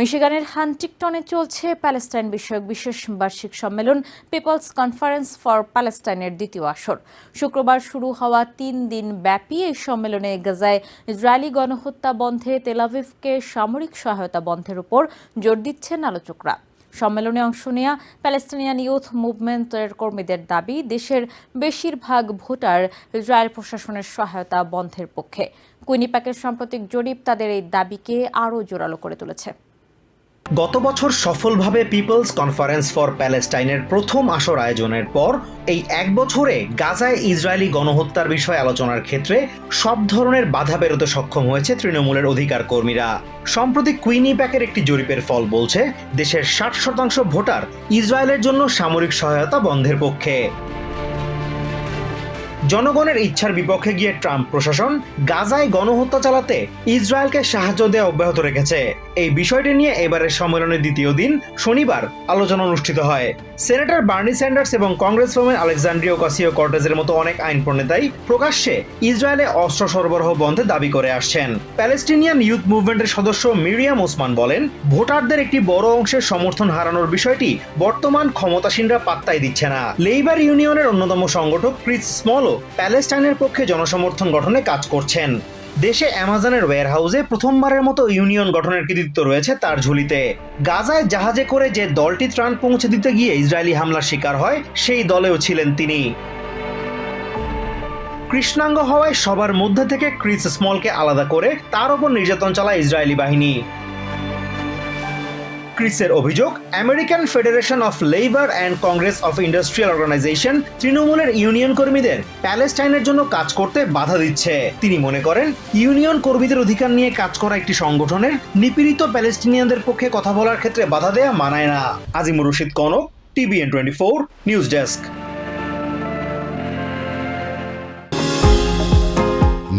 মিশিগানের হান্টিকটনে চলছে প্যালেস্টাইন বিষয়ক বিশেষ বার্ষিক সম্মেলন, পিপলস কনফারেন্স ফর প্যালেস্টাইনের দ্বিতীয় আসর। শুক্রবার শুরু হওয়া তিন দিন ব্যাপী এই সম্মেলনে গাজায় ইসরায়েলি গণহত্যা বন্ধে তেলাভিভকে সামরিক সহায়তা বন্ধের উপর জোর দিচ্ছেন আলোচকরা। সম্মেলনে অংশ নেওয়া প্যালেস্টিনিয়ান ইউথ মুভমেন্টের কর্মীদের দাবি, দেশের বেশিরভাগ ভোটার ইসরায়েল প্রশাসনের সহায়তা বন্ধের পক্ষে। কুইনিপ্যাকের সাম্প্রতিক জরিপ তাদের এই দাবিকে আরও জোরালো করে তুলেছে। গত বছর সফলভাবে পিপলস কনফারেন্স ফর প্যালেস্টাইনের প্রথম আসর আয়োজনের পর এই এক বছরে গাজায় ইসরায়েলি গণহত্যার বিষয়ে আলোচনার ক্ষেত্রে সব ধরনের বাধা বেরোতে সক্ষম হয়েছে তৃণমূলের অধিকার কর্মীরা। সম্প্রতি কুইনি প্যাকের একটি জরিপের ফল বলছে, দেশের ষাট শতাংশ ভোটার ইসরায়েলের জন্য সামরিক সহায়তা বন্ধের পক্ষে। জনগণের ইচ্ছার বিপক্ষে গিয়ে ট্রাম্প প্রশাসন গাজায় গণহত্যা চালাতে ইসরায়েলকে সাহায্য দেওয়া অব্যাহত রেখেছে। এই বিষয়টি নিয়ে এবারের সম্মেলনের দ্বিতীয় দিন শনিবার আলোচনা অনুষ্ঠিত হয়। সেনেটর বার্নি স্যান্ডার্স এবং কংগ্রেস ওমেন আলেকজান্ড্রিও কাসিও কর্টেজের মতো অনেক আইন প্রণেতাই প্রকাশ্যে ইসরায়েলে অস্ত্র সরবরাহ বন্ধে দাবি করে আসছেন। প্যালেস্টিনিয়ান ইউথ মুভমেন্টের সদস্য মিরিয়াম ওসমান বলেন, ভোটারদের একটি বড় অংশের সমর্থন হারানোর বিষয়টি বর্তমান ক্ষমতাসীনরা পাত্তাই দিচ্ছে না। লেইবার ইউনিয়নের অন্যতম সংগঠক ক্রিস স্মলও প্যালেস্টাইনের পক্ষে জনসমর্থন গঠনে কাজ করছেন। দেশে অ্যামাজনের ওয়্যারহাউসে প্রথমবারের মতো ইউনিয়ন গঠনের কৃতিত্ব রয়েছে তার ঝুলিতে। গাজায় জাহাজে করে যে দলটি ত্রাণ পৌঁছে দিতে গিয়ে ইসরায়েলি হামলার শিকার হয়, সেই দলেও ছিলেন তিনি। কৃষ্ণাঙ্গ হওয়ায় সবার মধ্যে থেকে ক্রিস স্মলকে আলাদা করে তার ওপর নির্যাতন চালায় ইসরায়েলি বাহিনী। ক্রিসের অভিযোগ, American Federation of Labor and Congress of Industrial Organization তৃণমূলের ইউনিয়ন কর্মীদের প্যালেস্টাইনের জন্য কাজ করতে বাধা দিচ্ছে। তিনি মনে করেন, ইউনিয়ন কর্মীদের অধিকার নিয়ে কাজ করা একটি সংগঠনের নিপীড়িত প্যালেস্টিনিয়ানদের পক্ষে কথা বলার ক্ষেত্রে বাধা দেয়া মানায় না। Azimur Rashid Konok, TVN twenty four, news desk.